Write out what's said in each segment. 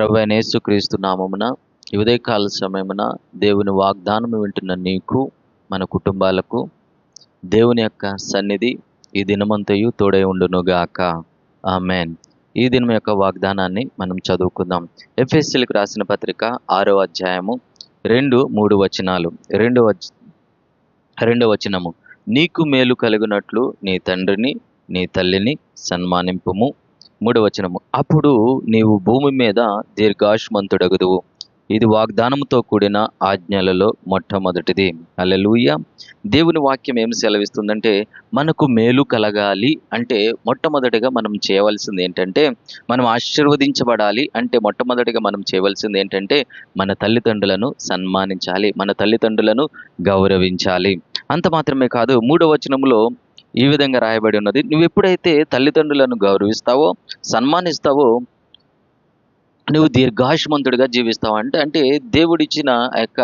ప్రభు యేసుక్రీస్తు నామమున ఉదయకాల సమయమున దేవుని వాగ్దానం వింటున్న నీకు మన కుటుంబాలకు దేవుని యొక్క సన్నిధి ఈ దినమంతయు తోడై ఉండునుగాక. ఆమెన్. ఈ దినం యొక్క వాగ్దానాన్ని మనం చదువుకుందాం. ఎఫ్ఎస్సీలకు రాసిన పత్రిక ఆరో అధ్యాయము రెండు మూడు వచనాలు. రెండు వచ రెండో వచనము. నీకు మేలు కలిగినట్లు నీ తండ్రిని నీ తల్లిని సన్మానింపుము. మూడవ వచనము. అప్పుడు నీవు భూమి మీద దీర్ఘాయుష్మంతుడగుదువు ఇది వాగ్దానంతో కూడిన ఆజ్ఞలలో మొట్టమొదటిది. అల్లెలూయ దేవుని వాక్యం ఏం సెలవిస్తుందంటే మనకు మేలు కలగాలి అంటే మొట్టమొదటిగా మనం చేయవలసింది ఏంటంటే మనం ఆశీర్వదించబడాలి అంటే మొట్టమొదటిగా మనం చేయవలసింది ఏంటంటే మన తల్లిదండ్రులను సన్మానించాలి మన తల్లిదండ్రులను గౌరవించాలి. అంత మాత్రమే కాదు మూడవ వచనంలో ఈ విధంగా రాయబడి ఉన్నది. నువ్వు ఎప్పుడైతే తల్లిదండ్రులను గౌరవిస్తావో సన్మానిస్తావో నువ్వు దీర్ఘాయుష్మంతుడిగా జీవిస్తావు అంటే అంటే దేవుడిచ్చిన ఆ యొక్క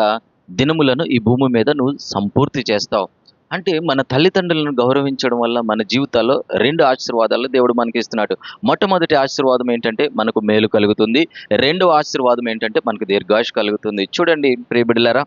దినములను ఈ భూమి మీద నువ్వు సంపూర్తి చేస్తావు. అంటే మన తల్లిదండ్రులను గౌరవించడం వల్ల మన జీవితాల్లో రెండు ఆశీర్వాదాలు దేవుడు మనకి ఇస్తున్నాడు. మొట్టమొదటి ఆశీర్వాదం ఏంటంటే మనకు మేలు కలుగుతుంది. రెండవ ఆశీర్వాదం ఏంటంటే మనకు దీర్ఘాయుష్ కలుగుతుంది. చూడండి ప్రియబిడ్డలారా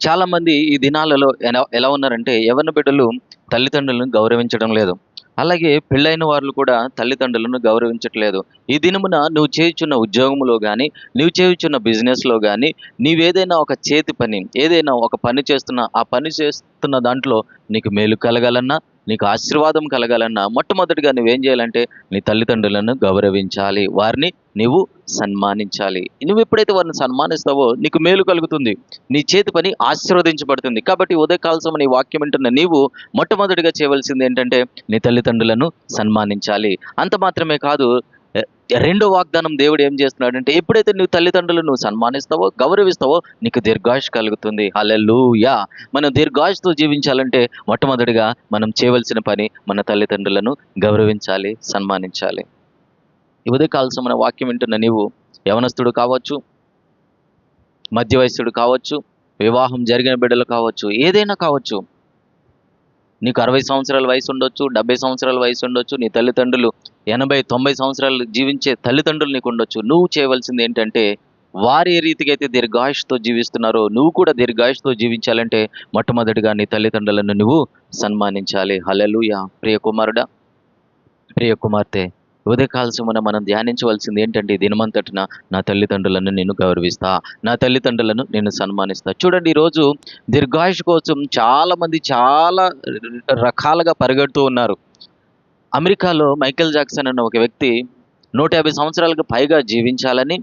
చాలామంది ఈ దినాలలో ఎలా ఎలా ఉన్నారంటే యవన బిడ్డలు తల్లిదండ్రులను గౌరవించడం లేదు. అలాగే పెళ్ళైన వాళ్ళు కూడా తల్లిదండ్రులను గౌరవించట్లేదు. ఈ దినమున నువ్వు చేయుచున్న ఉద్యోగంలో కానీ నువ్వు చేయుచున్న బిజినెస్లో కానీ నీవేదైనా ఒక చేతి పని ఏదైనా ఒక పని చేస్తున్నా ఆ పని చేస్తున్న దాంట్లో నీకు మేలు కలగాలన్నా నీకు ఆశీర్వాదం కలగాలన్నా మొట్టమొదటిగా నువ్వేం చేయాలంటే నీ తల్లిదండ్రులను గౌరవించాలి. వారిని నీవు సన్మానించాలి. నువ్వు ఎప్పుడైతే వారిని సన్మానిస్తావో నీకు మేలు కలుగుతుంది. నీ చేతి పని ఆశీర్వదించబడుతుంది. కాబట్టి ఉదయకాల సమయం నీ వాక్యం వింటున్న నీవు మొట్టమొదటిగా చేయవలసింది ఏంటంటే నీ తల్లిదండ్రులను సన్మానించాలి. అంత మాత్రమే కాదు రెండో వాగ్దానం దేవుడు ఏం చేస్తున్నాడంటే ఎప్పుడైతే నువ్వు తల్లిదండ్రులను నువ్వు సన్మానిస్తావో గౌరవిస్తావో నీకు దీర్ఘాయుష్ కలుగుతుంది. హల్లెలూయా. మనం దీర్ఘాయుష్తో జీవించాలంటే మొట్టమొదటిగా మనం చేయవలసిన పని మన తల్లిదండ్రులను గౌరవించాలి సన్మానించాలి. ఇవదే కాల్సిన మన వాక్యం వింటున్న నీవు యవనస్తుడు కావచ్చు మధ్య వయస్సుడు కావచ్చు వివాహం జరిగిన బిడ్డలు కావచ్చు ఏదైనా కావచ్చు నీకు అరవై సంవత్సరాల వయసు ఉండొచ్చు డెబ్బై సంవత్సరాల వయసు ఉండొచ్చు నీ తల్లిదండ్రులు ఎనభై తొంభై సంవత్సరాలు జీవించే తల్లిదండ్రులు నీకు ఉండొచ్చు. నువ్వు చేయవలసింది ఏంటంటే వారు ఏ రీతిగా అయితే జీవిస్తున్నారో నువ్వు కూడా దీర్ఘాయుషతో జీవించాలంటే మొట్టమొదటిగా నీ తల్లిదండ్రులను నువ్వు సన్మానించాలి. హల్లెలూయా. ప్రియ కుమారుడా ప్రియ కుమార్తె ఉదయకాలసమున మనం ధ్యానించవలసింది ఏంటంటే దినమంతటిన నా తల్లిదండ్రులను నేను గౌరవిస్తా నా తల్లిదండ్రులను నేను సన్మానిస్తా. చూడండి ఈరోజు దీర్ఘాయుష కోసం చాలామంది చాలా రకాలుగా పరిగెడుతూ ఉన్నారు. అమెరికాలో మైకేల్ జాక్సన్ అన్న ఒక వ్యక్తి నూట యాభై సంవత్సరాలకు పైగా జీవించాలని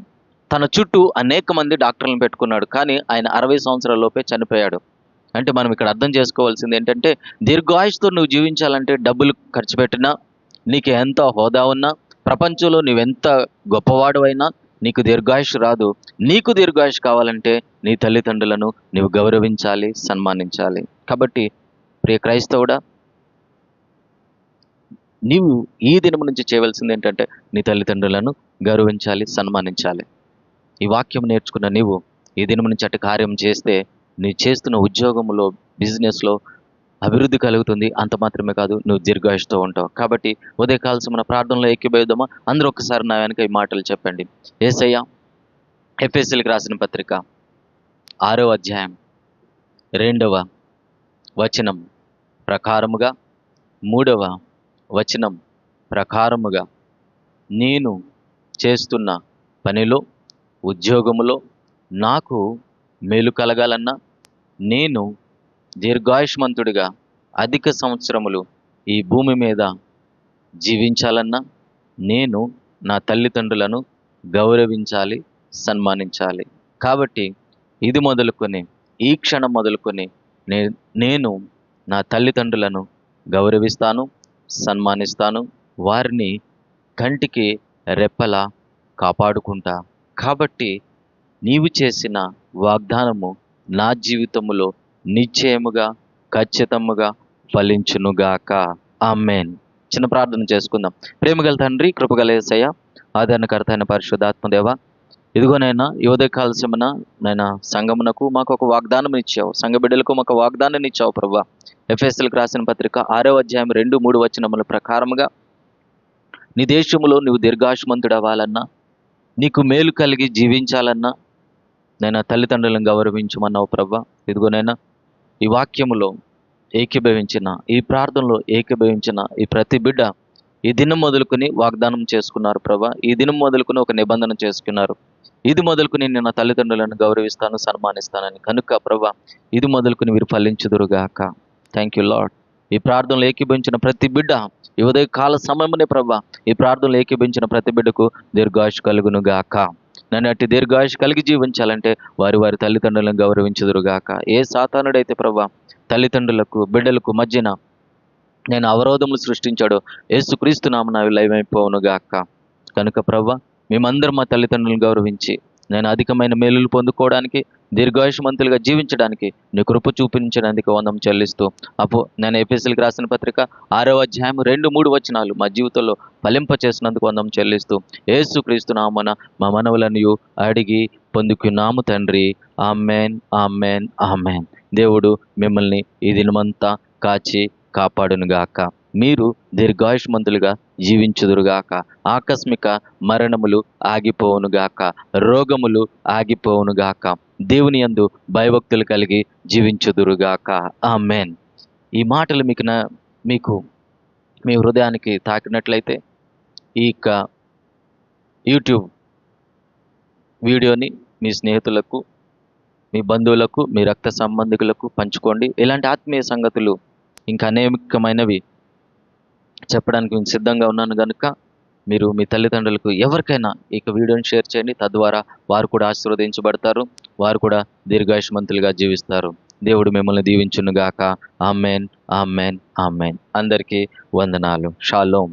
తన చుట్టూ అనేక మంది డాక్టర్లను పెట్టుకున్నాడు. కానీ ఆయన అరవై సంవత్సరాలలోపే చనిపోయాడు. అంటే మనం ఇక్కడ అర్థం చేసుకోవాల్సింది ఏంటంటే దీర్ఘాయుష్తో నువ్వు జీవించాలంటే డబ్బులు ఖర్చు పెట్టినా నీకు ఎంత హోదా ఉన్నా ప్రపంచంలో నువ్వెంత గొప్పవాడువైనా నీకు దీర్ఘాయుష్ రాదు. నీకు దీర్ఘాయుష్ కావాలంటే నీ తల్లిదండ్రులను నువ్వు గౌరవించాలి సన్మానించాలి. కాబట్టి ప్రియ క్రైస్తవుడా నీవు ఈ దినం నుంచి చేయవలసింది ఏంటంటే నీ తల్లిదండ్రులను గౌరవించాలి సన్మానించాలి. ఈ వాక్యం నేర్చుకున్న నీవు ఈ దినం నుంచి అటు కార్యం చేస్తే నీ చేస్తున్న ఉద్యోగంలో బిజినెస్లో అభివృద్ధి కలుగుతుంది. అంత మాత్రమే కాదు నువ్వు దీర్ఘాయుషతో ఉంటావు. కాబట్టి ఉదయకాల్సి మన ప్రార్థనలో ఎక్కిపోయిద్దామా అందరూ ఒక్కసారి నా వెనక ఈ మాటలు చెప్పండి. ఏసయ్య ఎఫ్ఎస్ఎల్కి రాసిన పత్రిక ఆరో అధ్యాయం రెండవ వచనం ప్రకారముగా మూడవ వచనం ప్రకారముగా నేను చేస్తున్న పనిలో ఉద్యోగములో నాకు మేలు కలగాలన్నా నేను దీర్ఘాయుష్మంతుడిగా అధిక సంవత్సరములు ఈ భూమి మీద జీవించాలన్నా నేను నా తల్లిదండ్రులను గౌరవించాలి సన్మానించాలి. కాబట్టి ఇది మొదలుకొని ఈ క్షణం మొదలుకొని నే నేను నా తల్లిదండ్రులను గౌరవిస్తాను. సన్మానిస్తాను. వారిని కంటికి రెప్పలా కాపాడుకుంటా. కాబట్టి నీవు చేసిన వాగ్దానము నా జీవితములో నిశ్చయముగా ఖచ్చితముగా ఫలించునుగాక. ఆమెన్. చిన్న ప్రార్థన చేసుకుందాం. ప్రేమగల తండ్రి కృపగలేసయ్య ఆదరణకర్త అయిన పరిశుద్ధాత్మదేవ ఇదిగోనైనా యువదే కాల్సమున నైనా సంగమునకు మాకు ఒక వాగ్దానం ఇచ్చావు సంఘ బిడ్డలకు మాకు వాగ్దానాన్ని ఇచ్చావు ప్రభా. ఎఫ్ఎస్ఎల్కి రాసిన పత్రిక ఆరో అధ్యాయం రెండు మూడు వచనముల ప్రకారముగా నీ దేశములో నువ్వు దీర్ఘాయుష్మంతుడు అవ్వాలన్నా నీకు మేలు కలిగి జీవించాలన్నా నేను తల్లిదండ్రులను గౌరవించమన్నావు ప్రభా ఇదిగోనైనా ఈ వాక్యములో ఏకీభవించిన ఈ ప్రార్థనలో ఏకీభవించిన ఈ ప్రతి బిడ్డ ఈ దినం మొదలుకొని వాగ్దానం చేసుకున్నారు ప్రభా ఈ దినం మొదలుకొని ఒక నిబంధన చేసుకున్నారు. ఇది మొదలుకుని నేను నా తల్లిదండ్రులను గౌరవిస్తాను సన్మానిస్తానని. కనుక ప్రభా ఇది మొదలుకుని వీరు ఫలించుదురుగాక. థ్యాంక్ యూ లాడ్ ఈ ప్రార్థనలు ఏకీభవించిన ప్రతి బిడ్డ ఈ ఉదయ కాల సమయమునే ప్రభా ఈ ప్రార్థనలు ఏకీభవించిన ప్రతి బిడ్డకు దీర్ఘాయుష్ కలుగును గాక నన్ను అట్టి దీర్ఘాయుష్ కలిగి జీవించాలంటే వారి వారి తల్లిదండ్రులను గౌరవించదురుగాక. ఏ సాతానుడైతే ప్రభా తల్లిదండ్రులకు బిడ్డలకు మధ్యన నేను అవరోధములు సృష్టించాడో యేసుక్రీస్తు నామన అవి గాక కనుక ప్రభా మేమందరం మా తల్లిదండ్రులను గౌరవించి నేను అధికమైన మేలులు పొందుకోవడానికి దీర్ఘాయుషమంతులుగా జీవించడానికి నీ కృప చూపించడానికి వందం చెల్లిస్తూ అపో నేను ఎపిఎస్ఎల్కి రాసిన పత్రిక ఆరవ అధ్యాయం రెండు మూడు వచనాలు మా జీవితంలో ఫలింప చేసినందుకు వందం చెల్లిస్తూ ఏసుక్రీస్తునామన మా మనవులను అడిగి పొందుకున్నాము తండ్రి. Amen amen amen. దేవుడు మిమ్మల్ని ఈ దినమంతా కాచి కాపాడునుగాక. మీరు దీర్ఘాయుష్మంతులుగా జీవించుదురుగాక. ఆకస్మిక మరణములు ఆగిపోవునుగాక. రోగములు ఆగిపోవునుగాక. దేవుని యందు భయభక్తులు కలిగి జీవించుదురుగాక. ఆ ఆమెన్. ఈ మాటలు మీకు నా మీకు మీ హృదయానికి తాకినట్లయితే ఈ యొక్క యూట్యూబ్ వీడియోని మీ స్నేహితులకు మీ బంధువులకు మీ రక్త సంబంధికులకు పంచుకోండి. ఇలాంటి ఆత్మీయ సంగతులు ఇంకా అనేకమైనవి చెప్పడానికి నేను సిద్ధంగా ఉన్నాను కనుక మీరు మీ తల్లిదండ్రులకు ఎవరికైనా ఈ వీడియోని షేర్ చేయండి. తద్వారా వారు కూడా ఆశీర్వదించబడతారు. వారు కూడా దీర్ఘాయుష్మంతులుగా జీవిస్తారు. దేవుడు మిమ్మల్ని దీవించునుగాక. Amen amen amen. అందరికీ వందనాలు. షాలోం.